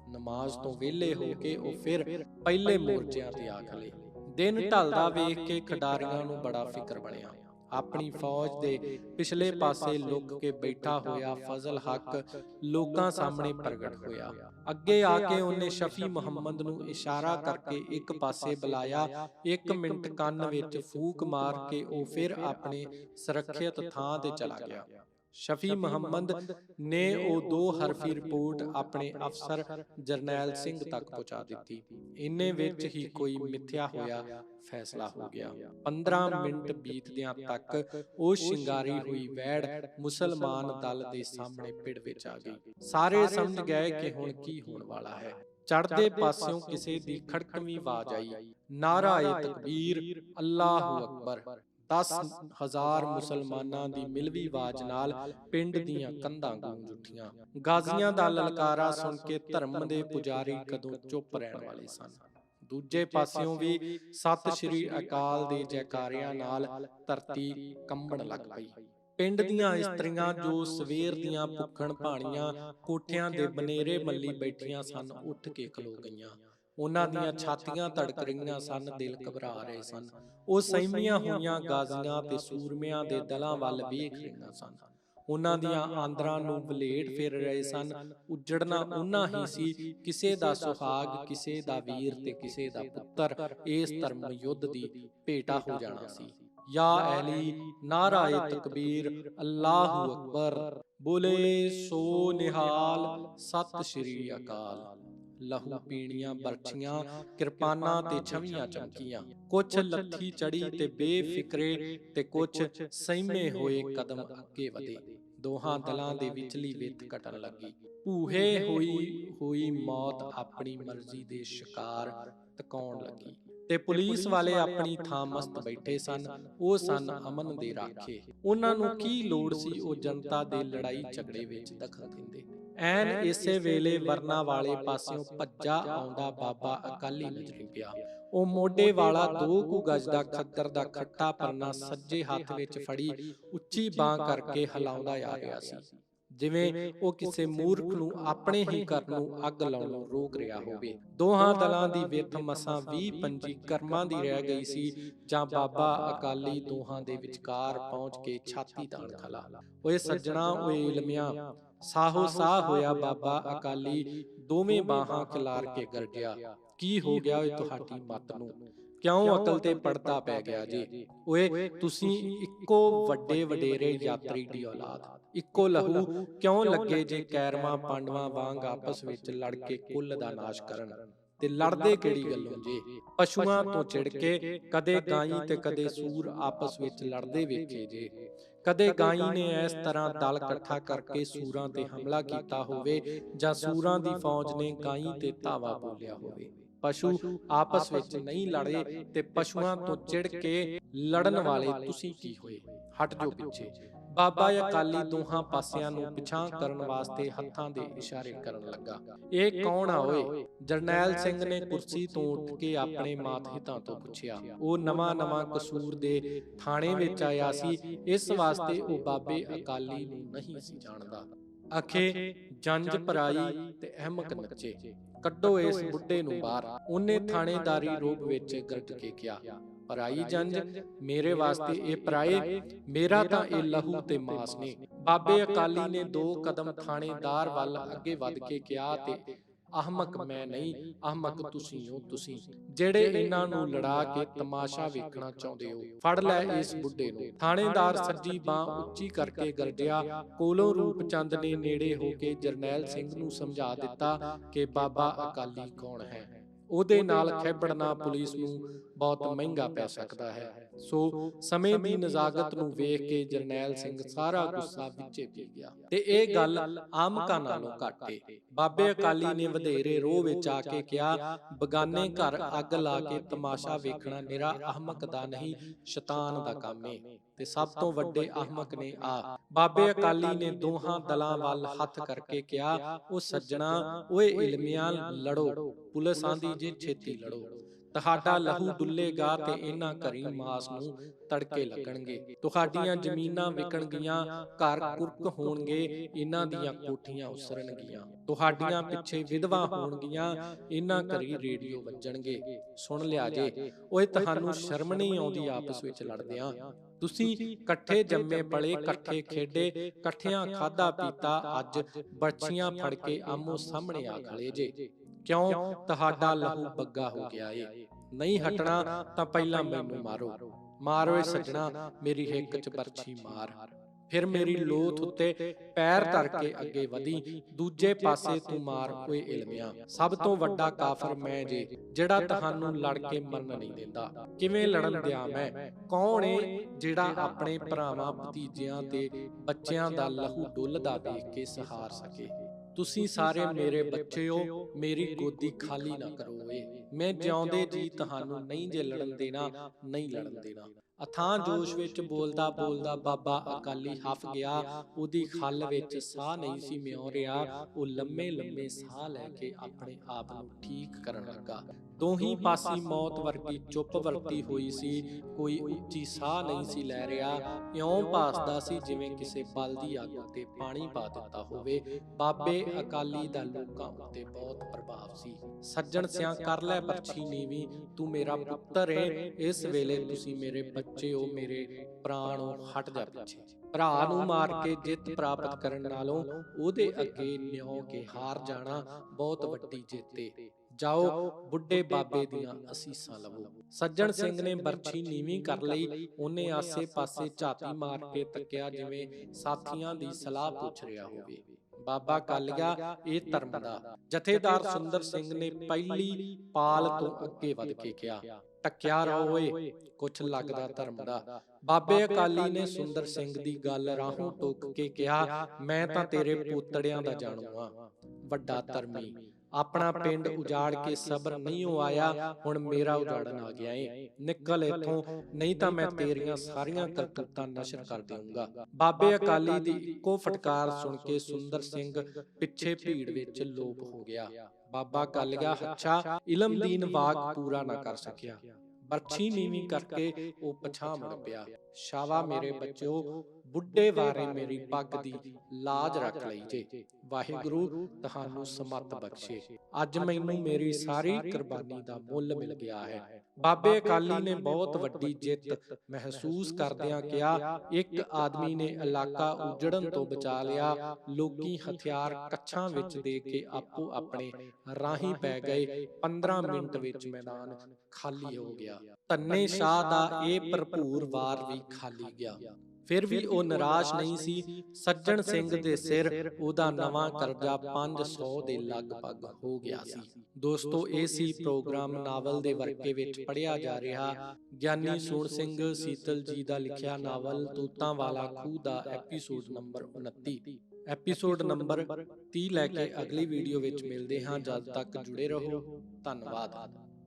ਨਮਾਜ਼ ਤੋਂ ਵਿਹਲੇ ਹੋ ਕੇ ਉਹ ਫਿਰ ਪਹਿਲੇ ਮੋਰਚਿਆਂ ਤੇ ਆ ਖਲੇ। ਦਿਨ ਢਲਦਾ ਵੇਖ ਕੇ ਖਿਡਾਰੀਆਂ ਨੂੰ ਬੜਾ ਫਿਕਰ ਬਣਿਆ। ਆਪਣੀ ਫੌਜ ਦੇ ਪਿਛਲੇ ਪਾਸੇ ਲੁੱਕ ਕੇ ਬੈਠਾ ਹੋਇਆ ਫਜ਼ਲ ਹੱਕ ਲੋਕਾਂ ਸਾਹਮਣੇ ਪ੍ਰਗਟ ਹੋਇਆ। ਅੱਗੇ ਆ ਕੇ ਉਹਨੇ ਸ਼ਫੀ ਮੁਹੰਮਦ ਨੂੰ ਇਸ਼ਾਰਾ ਕਰਕੇ ਇੱਕ ਪਾਸੇ ਬੁਲਾਇਆ। ਇੱਕ ਮਿੰਟ ਕੰਨ ਵਿੱਚ ਫੂਕ ਮਾਰ ਕੇ ਉਹ ਫਿਰ ਆਪਣੇ ਸੁਰੱਖਿਅਤ ਥਾਂ ਤੇ ਚਲਾ ਗਿਆ। ਸ਼ਫੀ ਮੁਹੰਮਦ ਨੇ ਉਹ ਦੋ ਹਰਫੀ ਰਿਪੋਰਟ ਆਪਣੇ ਅਫਸਰ ਜਰਨੈਲ ਸਿੰਘ ਤੱਕ ਪਹੁੰਚਾ ਦਿੱਤੀ। ਇੰਨੇ ਵਿੱਚ ਹੀ ਕੋਈ ਮਿੱਥਿਆ ਹੋਇਆ ਫੈਸਲਾ ਹੋ ਗਿਆ। 15 ਮਿੰਟ ਬੀਤਦਿਆਂ ਤੱਕ ਉਹ ਸ਼ਿੰਗਾਰੀ ਹੋਈ ਵੈੜ ਮੁਸਲਮਾਨ ਦਲ ਦੇ ਸਾਹਮਣੇ ਪਿੜ ਵਿੱਚ ਆ ਗਈ। ਸਾਰੇ ਸਮਝ ਗਏ ਕਿ ਹੁਣ ਕੀ ਹੋਣ ਵਾਲਾ ਹੈ। ਚੜਦੇ ਪਾਸਿਓਂ ਕਿਸੇ ਦੀ ਖੜਕਵੀਂ ਆਵਾਜ਼ ਆਈ। ਨਾਰਾ ਏ ਤਕਬੀਰ ਅੱਲਾਹੂ ਅਕਬਰ। 10000 ਮੁਸਲਮਾਨਾਂ ਦੀ ਮਿਲਵੀ ਆਵਾਜ਼ ਨਾਲ ਪਿੰਡ ਦੀਆਂ ਕੰਧਾਂ ਗੂੰਜ ਉੱਠੀਆਂ। ਗਾਜ਼ੀਆਂ। ਦਾ ਲਲਕਾਰਾ ਸੁਣ ਕੇ ਧਰਮ ਦੇ ਪੁਜਾਰੀ ਕਦੋਂ ਚੁੱਪ ਰਹਿਣ ਵਾਲੇ ਸਨ। ਦੂਜੇ ਪਾਸਿਓਂ ਵੀ ਸਤਿ ਸ਼੍ਰੀ ਅਕਾਲ ਦੇ ਜੈਕਾਰਿਆਂ ਨਾਲ ਧਰਤੀ ਕੰਬਣ ਲੱਗ ਪਈ। ਪਿੰਡ ਦੀਆਂ ਇਸਤਰੀਆਂ ਜੋ ਸਵੇਰ ਦੀਆਂ ਭੁੱਖਣ ਭਾਣੀਆਂ ਕੋਠਿਆਂ ਦੇ ਬਨੇਰੇ ਮੱਲੀ ਬੈਠੀਆਂ ਸਨ ਉੱਠ ਕੇ ਖਲੋ ਗਈਆਂ। ਉਹਨਾਂ ਦੀਆਂ ਛਾਤੀਆਂ ਧੜਕ ਰਹੀਆਂ ਸਨ ਦਿਲ ਘਬਰਾ ਰਹੇ ਸਨ। ਉਹ ਸਹਿਮੀਆਂ ਹੋਈਆਂ ਗਾਜ਼ੀਆਂ ਤੇ ਸੂਰਮਿਆਂ ਦੇ ਦਲਾਂ ਵੱਲ ਵੇਖ ਰਹੀਆਂ ਸਨ। ਉਹਨਾਂ ਦੀਆਂ ਆਂਦਰਾਂ ਨੂੰ ਬਲੇਡ ਫਿਰ ਰਹੇ ਸਨ। ਉੱਜੜਨਾ ਉਹਨਾਂ ਹੀ ਸੀ ਕਿਸੇ ਦਾ ਸੁਹਾਗ ਕਿਸੇ ਦਾ ਵੀਰ ਤੇ ਕਿਸੇ ਦਾ ਪੁੱਤਰ। ਇਸ ਧਰਮ ਯੁੱਧ ਦੀ ਭੇਟਾ ਹੋ ਜਾਣਾ ਸੀ। ਯਾ ਅਲੀ ਨਾਰਾਏ ਤਕਬੀਰ ਅੱਲਾਹੂ ਅਕਬਰ। ਬੋਲੇ ਸੋ ਨਿਹਾਲ। ਸਤਿ ਸ਼੍ਰੀ ਅਕਾਲ ਲਹੂ ਪੀਣੀਆਂ ਬਰਛੀਆਂ ਕਿਰਪਾਨਾਂ ਤੇ ਛਵੀਆਂ ਚਮਕੀਆਂ। ਕੁਛ ਲੱਥੀ ਚੜੀ ਤੇ ਬੇਫਿਕਰੇ ਤੇ ਕੁਛ ਸਹਿਮੇ ਹੋਏ ਕਦਮ ਅੱਗੇ ਵਧੇ। ਦੋਹਾਂ ਦਲਾਂ ਦੇ ਵਿਚਲੀ ਵਿੱਤ ਘਟਣ ਲੱਗੀ। ਭੂਹੇ ਹੋਈ ਹੋਈ ਮੌਤ ਆਪਣੀ ਮਰਜ਼ੀ ਦੇ ਸ਼ਿਕਾਰ ਤਕਾਉਣ ਲੱਗੀ। ਤੇ ਪੁਲਿਸ ਵਾਲੇ ਆਪਣੀ ਥਾਂ ਮਸਤ ਬੈਠੇ ਸਨ। ਉਹ ਸਨ ਅਮਨ ਦੇ ਰਾਖੇ। ਉਹਨਾਂ ਨੂੰ ਕੀ ਲੋੜ ਸੀ ਉਹ ਜਨਤਾ ਦੇ ਲੜਾਈ ਝਗੜੇ ਵਿੱਚ ਦਖਲ ਦਿੰਦੇ। ਐਨ ਇਸੇ ਵੇਲੇ ਵਰਨਾ ਵਾਲੇ ਪਾਸਿਓਂ ਭੱਜਾ ਆਉਂਦਾ ਬਾਬਾ ਅਕਾਲੀ ਨਜ਼ਰੀ ਪਿਆ। ਉਹ ਮੋਢੇ ਵਾਲਾ ਦੋ ਕੁ ਗਜ ਦਾ ਖੱਦਰ ਦਾ ਖੱਟਾ ਪਰਨਾ ਸੱਜੇ ਹੱਥ ਵਿੱਚ ਫੜੀ ਉੱਚੀ ਬਾਹ ਕਰਕੇ ਹਿਲਾਉਂਦਾ ਆ ਰਿਹਾ ਸੀ। ਜਿਵੇਂ ਉਹ ਕਿਸੇ ਮੂਰਖ ਨੂੰ ਆਪਣੇ ਹੀ ਘਰ ਨੂੰ ਅੱਗ ਲਾਉਣੋਂ ਰੋਕ ਰਿਹਾ ਹੋਵੇ। ਦੋਹਾਂ ਦਲਾਂ ਦੀ ਵਿੱਥ ਮਸਾਂ 20 25 ਕਰਮਾਂ ਦੀ ਰਹਿ ਗਈ ਸੀ। ਜਾਂ ਬਾਬਾ ਅਕਾਲੀ ਦੋਹਾਂ ਦੇ ਵਿਚਕਾਰ ਪਹੁੰਚ ਕੇ ਛਾਤੀ ਤਾਣ ਖਲਾ ਓਏ ਸੱਜਣਾ ਓਏ ਇਲਮਿਆ ਸਾਹੋ ਸਾਹ ਹੋਇਆ ਬਾਬਾ ਅਕਾਲੀ ਦੋਵੇਂ ਬਾਹਾਂ ਖਿਲਾਰ ਕੇ ਗਰਜਿਆ। ਕੀ ਹੋ ਗਿਆ ਓਏ ਤੁਹਾਡੀ ਮੱਤ ਨੂੰ? ਕਿਉਂ ਅਕਲ ਤੇ ਪੜਦਾ ਪੈ ਗਿਆ ਜੀ? ਓਏ ਤੁਸੀਂ ਇੱਕੋ ਵੱਡੇ ਵਡੇਰੇ ਯਾਤਰੀ ਦੀ ਔਲਾਦ। ਇੱਕੋ ਲਹੂ ਕਿਉਂ ਲੱਗੇ ਜੇ ਕੈਰਮਾ ਪਾਂਡਵਾਂ ਵਾਂਗ ਆਪਸ ਵਿੱਚ ਲੜ ਕੇ ਕੁੱਲ ਦਾ ਨਾਸ਼ ਕਰਨ। ਤੇ ਲੜਦੇ ਕਿਹੜੀ ਗੱਲੋਂ ਜੀ? ਪਸ਼ੂਆਂ ਤੋਂ ਚਿੜ ਕੇ ਕਦੇ ਗਾਈ ਤੇ ਕਦੇ ਸੂਰ ਆਪਸ ਵਿੱਚ ਲੜਦੇ ਵੇਖੇ ਜੇ। ਕਦੇ ਗਾਈ ਨੇ ਇਸ ਤਰ੍ਹਾਂ ਦਲ ਇਕੱਠਾ ਕਰਕੇ ਸੂਰਾਂ ਤੇ ਹਮਲਾ ਕੀਤਾ ਹੋਵੇ ਜਾਂ ਸੂਰਾਂ ਦੀ ਫੌਜ ਨੇ ਗਾਈ ਤੇ ਧਾਵਾ ਬੋਲਿਆ ਹੋਵੇ। ਪਸ਼ੂ ਆਪਸ ਵਿੱਚ ਨਹੀਂ ਲੜੇ ਤੇ ਪਸ਼ੂਆਂ ਤੋਂ ਚਿੜ ਕੇ ਲੜਨ ਵਾਲੇ ਤੁਸੀਂ ਕੀ ਹੋਏ? ਹਟ ਜੋ ਪਿੱਛੇ। ਬਾਬਾ ਅਕਾਲੀ ਦੋਹਾਂ ਪਾਸਿਆਂ ਨੂੰ ਪਿਛਾਂ ਕਰਨ ਵਾਸਤੇ ਹੱਥਾਂ ਦੇ ਇਸ਼ਾਰੇ ਕਰਨ ਲੱਗਾ। ਇਹ ਕੌਣ ਆ ਓਏ? ਜਰਨੈਲ ਸਿੰਘ ਨੇ ਕੁਰਸੀ ਤੋਂ ਉੱਠ ਕੇ ਆਪਣੇ ਮਾਤਹਿਤਾਂ ਤੋਂ ਪੁੱਛਿਆ। ਉਹ ਨਵਾਂ ਨਵਾਂ ਕਸੂਰ ਦੇ ਥਾਣੇ ਵਿੱਚ ਆਇਆ ਸੀ। ਇਸ ਵਾਸਤੇ ਉਹ ਬਾਬੇ ਅਕਾਲੀ ਨੂੰ ਨਹੀਂ ਸੀ ਜਾਣਦਾ। ਅਖੇ ਜੰਜ ਪਰਾਈ ਤੇ ਅਹਿਮਕ ਨੱਚੇ। ਕੱਢੋ ਇਸ ਬੁੱਢੇ ਨੂੰ ਬਾਹਰ। ਉਹਨੇ ਥਾਣੇਦਾਰੀ ਰੂਪ ਵਿੱਚ ਗਰਜ ਕੇ ਕਿਹਾ। ਪਰਾਈ ਜੰਜ ਮੇਰੇ ਵਾਸਤੇ ਇਹ ਪਰਾਏ ਮੇਰਾ ਤਾਂ ਇਹ ਲਹੂ ਤੇ ਮਾਸ ਨੇ ਬਾਬੇ ਅਕਾਲੀ ਨੇ ਦੋ ਕਦਮ ਥਾਣੇਦਾਰ ਵੱਲ ਅੱਗੇ ਵੱਧ ਕੇ ਕਿਹਾ ਤੇ ਅਹਮਕ ਮੈਂ ਨਹੀਂ ਅਹਮਕ ਤੁਸੀਂ ਹੋ ਤੁਸੀਂ ਜਿਹੜੇ ਇਹਨਾਂ ਨੂੰ ਲੜਾ ਕੇ ਤਮਾਸ਼ਾ ਵੇਖਣਾ ਚਾਹੁੰਦੇ ਹੋ। ਫੜ ਲੈ ਇਸ ਬੁੱਢੇ ਨੂੰ। ਥਾਣੇਦਾਰ ਸੱਜੀ ਬਾਹ ਉੱਚੀ ਕਰਕੇ ਗਰਜਿਆ। ਕੋਲੋਂ ਰੂਪ ਚੰਦ ਨੇ ਨੇੜੇ ਹੋ ਕੇ ਜਰਨੈਲ ਸਿੰਘ ਨੂੰ ਸਮਝਾ ਦਿੱਤਾ ਕਿ ਬਾਬਾ ਅਕਾਲੀ ਕੌਣ ਹੈ। ਉਹਦੇ ਨਾਲ ਖੇਬੜਨਾ ਪੁਲਿਸ ਨੂੰ ਬਹੁਤ ਮਹਿੰਗਾ ਪੈ ਸਕਦਾ ਹੈ। ਸੋ ਸਮੇਂ ਦੀ ਨਜ਼ਾਕਤ ਨੂੰ ਵੇਖ ਕੇ ਜਰਨੈਲ ਸਿੰਘ ਸਾਰਾ ਗੁੱਸਾ ਵਿੱਚੇ ਪੀ ਗਿਆ। ਤੇ ਇਹ ਗੱਲ ਆਮਕਾ ਨਾਲੋਂ ਘੱਟੇ ਬਾਬੇ ਅਕਾਲੀ ਨੇ ਵਧੇਰੇ ਰੋਹ ਵਿੱਚ ਆ ਕੇ ਕਿਹਾ ਬਗਾਨੇ ਘਰ ਅੱਗ ਲਾ ਕੇ ਤਮਾਸ਼ਾ ਵੇਖਣਾ ਨਿਰਾ ਅਹਮਕ ਦਾ ਨਹੀਂ ਸ਼ੈਤਾਨ ਦਾ ਕੰਮ ਏ। ਤੇ ਸਭ ਤੋਂ ਵੱਡੇ ਅਹਮਕ ਨੇ ਆ। ਬਾਬੇ ਅਕਾਲੀ ਨੇ ਦੋਹਾਂ ਦਲਾਂ ਵੱਲ ਹੱਥ ਕਰਕੇ ਕਿਹਾ ਉਹ ਸੱਜਣਾ ਓਏ ਇਲਮੀਆਂ ਲੜੋ ਪੁਲਿਸ ਆਂਦੀ ਜੇ ਛੇਤੀ ਲੜੋ ਤੁਹਾਡਾ ਲਹੂ ਡੁੱਲੇਗਾ ਤੇ ਇਹਨਾਂ ਘਰੀ ਮਾਸ ਨੂੰ ਤੜਕੇ ਲੱਗਣਗੇ। ਤੁਹਾਡੀਆਂ ਜ਼ਮੀਨਾਂ ਵਿਕਣਗੀਆਂ ਘਰ ਕੁਰਕ ਹੋਣਗੇ ਇਹਨਾਂ ਦੀਆਂ ਕੋਠੀਆਂ ਉਸਰਨਗੀਆਂ। ਤੁਹਾਡੀਆਂ ਪਿੱਛੇ ਵਿਧਵਾ ਹੋਣਗੀਆਂ ਇਹਨਾਂ ਘਰੀ ਰੇਡੀਓ ਵੱਜਣਗੇ। ਸੁਣ ਲਿਆ ਜੇ। ਓਏ ਤੁਹਾਨੂੰ ਸ਼ਰਮ ਨਹੀਂ ਆਉਂਦੀ ਆਪਸ ਵਿੱਚ ਲੜਦਿਆਂ? ਤੁਸੀਂ ਇਕੱਠੇ ਜੰਮੇ ਪਲੇ ਇਕੱਠੇ ਖੇਡੇ ਇਕੱਠਿਆਂ ਖਾਦਾ ਪੀਤਾ ਅੱਜ ਬਰਛੀਆਂ ਫੜ ਕੇ ਆਮੋ ਸਾਹਮਣੇ ਆ ਖੜੇ ਜੇ। ਕਿਉਂ? ਤੁਹਾਡਾ ਲਹੂ ਬੱਗਾ ਹੋ ਗਿਆ ਏ। ਨਹੀਂ ਹਟਣਾ ਤਾਂ ਪਹਿਲਾਂ ਮੈਨੂੰ ਮਾਰੋ। ਮਾਰੋ। ਏ ਸੱਜਣਾ ਮੇਰੀ ਹਿੱਕ 'ਚ ਬਰਛੀ ਮਾਰ। ਫਿਰ ਮੇਰੀ ਲੋਥ ਉੱਤੇ ਪੈਰ ਧਰ ਕੇ ਅੱਗੇ ਵਧੀ। ਦੂਜੇ ਪਾਸੇ ਤੂੰ ਮਾਰ ਓਏ ਇਲਮਿਆ ਸਭ ਤੋਂ ਵੱਡਾ ਕਾਫਰ ਮੈਂ ਜੇ ਜਿਹੜਾ ਤੁਹਾਨੂੰ ਲੜ ਕੇ ਮਰਨ ਨਹੀਂ ਦਿੰਦਾ। ਕਿਵੇਂ ਲੜਨ ਦਿਆਂ ਮੈਂ? ਕੌਣ ਏ ਜਿਹੜਾ ਆਪਣੇ ਭਰਾਵਾਂ ਭਤੀਜਿਆਂ ਤੇ ਬੱਚਿਆਂ ਦਾ ਲਹੂ ਡੁੱਲਦਾ ਦੇਖ ਕੇ ਸਹਾਰ ਸਕੇ। ਤੁਸੀਂ ਸਾਰੇ ਮੇਰੇ ਬੱਚੇ ਹੋ ਮੇਰੀ ਗੋਦੀ ਖਾਲੀ ਨਾ ਕਰੋ ਏ ਮੈਂ ਜਿਉਂਦੇ ਜੀ ਤੁਹਾਨੂੰ ਨਹੀਂ ਜੇ ਲੜਨ ਦੇਣਾ ਨਹੀਂ ਲੜਨ ਦੇਣਾ। ਅਥਾਂ ਜੋਸ਼ ਵਿੱਚ ਬੋਲਦਾ ਬੋਲਦਾ ਬਾਬਾ ਅਕਾਲੀ ਹਫ ਗਿਆ ਉਹਦੀ ਖੱਲ ਵਿੱਚ ਸਾਹ ਨਹੀਂ ਸੀ ਮਿਉ ਰਿਹਾ ਉਹ ਲੰਮੇ ਲੰਮੇ ਸਾਹ ਲੈ ਕੇ ਆਪਣੇ ਆਪ ਨੂੰ ਠੀਕ ਕਰਨ ਲੱਗਾ। ਦੋਹੀ ਪਾਸੀ ਮੌਤ ਵਰਗੀ ਚੁੱਪ ਵਰਤੀ ਹੋਈ ਸੀ ਕੋਈ ਉੱਚੀ ਸਾਹ ਨਹੀਂ ਸੀ ਲੈ ਰਿਹਾ। ਇਉਂ ਭਾਸਦਾ ਸੀ ਜਿਵੇਂ ਕਿਸੇ ਬਲ ਦੀ ਅੱਗ ਉੱਤੇ ਪਾਣੀ ਪਾ ਦਿੱਤਾ ਹੋਵੇ ਬਾਬੇ ਅਕਾਲੀ ਦਾ ਲੋਕਾਂ ਉੱਤੇ ਬਹੁਤ ਪ੍ਰਭਾਵ ਸੀ ਸੱਜਣ ਸਿਆਂ ਕਰ ਲੈ ਪਰਛੀ ਨੀਵੀਂ ਤੂੰ ਮੇਰਾ ਪੁੱਤਰ ਏ। ਇਸ ਵੇਲੇ ਤੁਸੀਂ ਮੇਰੇ ਬੱਚੇ ਹੋ, ਮੇਰੇ ਪ੍ਰਾਣ ਹਟ ਜਾ ਪਿੱਛੇ। ਭਰਾ ਨੂੰ ਮਾਰ ਕੇ ਜਿੱਤ ਪ੍ਰਾਪਤ ਕਰਨ ਨਾਲੋਂ ਉਹਦੇ ਅੱਗੇ ਨਿਉ ਕੇ ਹਾਰ ਜਾਣਾ ਬਹੁਤ ਵੱਡੀ ਜਿੱਤ ਏ। ਜਾਓ, ਬੁੱਢੇ ਬਾਬੇ ਦੀਆਂ ਅਸੀਸਾਂ ਲਵੋ। ਸੱਜਣ ਸਿੰਘ ਨੇ ਬਰਛੀ ਨੀਵੀਂ ਕਰ ਲਈ। ਉਹਨੇ ਆਸੇ-ਪਾਸੇ ਝਾਤੀ ਮਾਰ ਕੇ ਤੱਕਿਆ, ਜਿਵੇਂ ਸਾਥੀਆਂ ਦੀ ਸਲਾਹ ਪੁੱਛ ਰਿਹਾ ਹੋਵੇ। ਬਾਬਾ ਕੱਲ ਗਿਆ ਇਹ ਧਰਮ ਦਾ। ਜਥੇਦਾਰ ਸੁੰਦਰ ਸਿੰਘ ਨੇ ਪਹਿਲੀ ਪਾਲ ਤੋਂ ਅੱਗੇ ਵੱਧ ਕੇ ਕਿਹਾ ਟੱਕਿਆ ਰਹੋ ਓਏ ਕੁਛ ਲੱਗਦਾ ਧਰਮ ਦਾ। ਬਾਬੇ ਅਕਾਲੀ ਨੇ ਸੁੰਦਰ ਸਿੰਘ ਦੀ ਗੱਲ ਰਾਹੋਂ ਟੋਕ ਕੇ ਕਿਹਾ ਮੈਂ ਤਾਂ ਤੇਰੇ ਪੋਤੜਿਆਂ ਦਾ ਜਾਣੂ ਆ ਵੱਡਾ ਧਰਮੀ ਆਪਣਾ ਪਿੰਡ ਉਜਾੜ ਕੇ ਸਬਰ ਨਹੀਂ ਹੋ ਆਇਆ ਹੁਣ ਮੇਰਾ ਉਜਾੜਨ ਆ ਗਿਆ ਏ। ਨਿਕਲ ਇਥੋਂ ਨਹੀਂ ਤਾਂ ਮੈਂ ਤੇਰੀਆਂ ਸਾਰੀਆਂ ਕਰਤੂਤਾਂ ਨਸ਼ਰ ਕਰ ਦੇਵਾਂਗਾ ਬਾਬੇ ਅਕਾਲੀ ਦੀ ਇੱਕੋ ਫਟਕਾਰ ਸੁਣ ਕੇ ਸੁੰਦਰ ਸਿੰਘ ਪਿੱਛੇ ਭੀੜ ਵਿੱਚ ਲੋਪ ਹੋ ਗਿਆ। ਬਾਬਾ ਕੱਲ ਗਿਆ ਹੱਛਾ ਇਲਮ ਦੀਨ ਵਾਕ ਪੂਰਾ ਨਾ ਕਰ ਸਕਿਆ। ਬਰਛੀ ਨੀਵੀਂ ਕਰਕੇ ਉਹ ਪਛਾਹ ਮੁੜ ਪਿਆ। ਸ਼ਾਵਾ ਮੇਰੇ ਬੱਚਿਓ ਬੁੱਢੇ ਵਾਰੇ ਮੇਰੀ ਪੱਗ ਦੀ ਲਾਜ ਰੱਖ ਲਈ ਜੇ। ਵਾਹਿਗੁਰੂ ਤੁਹਾਨੂੰ ਸਮਤ ਬਖਸ਼ੇ। ਅੱਜ ਮੈਨੂੰ ਮੇਰੀ ਸਾਰੀ ਕੁਰਬਾਨੀ ਦਾ ਮੁੱਲ ਮਿਲ ਗਿਆ ਹੈ। ਬਾਬੇ ਅਕਾਲੀ ਨੇ ਬਹੁਤ ਵੱਡੀ ਜਿੱਤ ਮਹਿਸੂਸ ਕਰਦਿਆਂ ਕਿਹਾ ਇੱਕ ਆਦਮੀ ਨੇ ਇਲਾਕਾ ਉਜੜਨ ਤੋਂ ਬਚਾ ਲਿਆ। ਲੋਕੀ ਹਥਿਆਰ ਕੱਛਾਂ ਵਿੱਚ ਦੇ ਕੇ ਆਪੋ ਆਪਣੇ ਰਾਹੀਂ ਪੈ ਗਏ। 15 ਮਿੰਟ ਵਿੱਚ ਮੈਦਾਨ ਖਾਲੀ ਹੋ ਗਿਆ। ਧੰਨੇ ਸ਼ਾਹ ਦਾ ਇਹ ਭਰਪੂਰ ਵਾਰ ਵੀ ਖਾਲੀ ਗਿਆ ਫਿਰ ਵੀ ਉਹ ਨਿਰਾਸ਼ ਨਹੀਂ ਸੀ। ਸੱਜਣ ਸਿੰਘ ਦੇ ਸਿਰ ਉਹਦਾ ਨਵਾਂ ਕਰਜ਼ਾ 500 ਦੇ ਲਗਭਗ ਹੋ ਗਿਆ ਸੀ। ਦੋਸਤੋ ਇਹ ਸੀ ਪ੍ਰੋਗਰਾਮ ਨਾਵਲ ਦੇ ਵਰਕੇ ਵਿੱਚ ਪੜਿਆ ਜਾ ਰਿਹਾ। ਗਿਆਨੀ ਸੋਹਣ ਸਿੰਘ ਸੀਤਲ ਜੀ ਦਾ ਲਿਖਿਆ ਨਾਵਲ ਤੂਤਾਂ ਵਾਲਾ ਖੂਹ ਦਾ ਐਪੀਸੋਡ ਨੰਬਰ 29 ਐਪੀਸੋਡ ਨੰਬਰ 30 ਲੈ ਕੇ ਅਗਲੀ ਵੀਡੀਓ ਵਿੱਚ ਮਿਲਦੇ ਹਾਂ। ਜਦ ਤੱਕ ਜੁੜੇ ਰਹੋ। ਧੰਨਵਾਦ।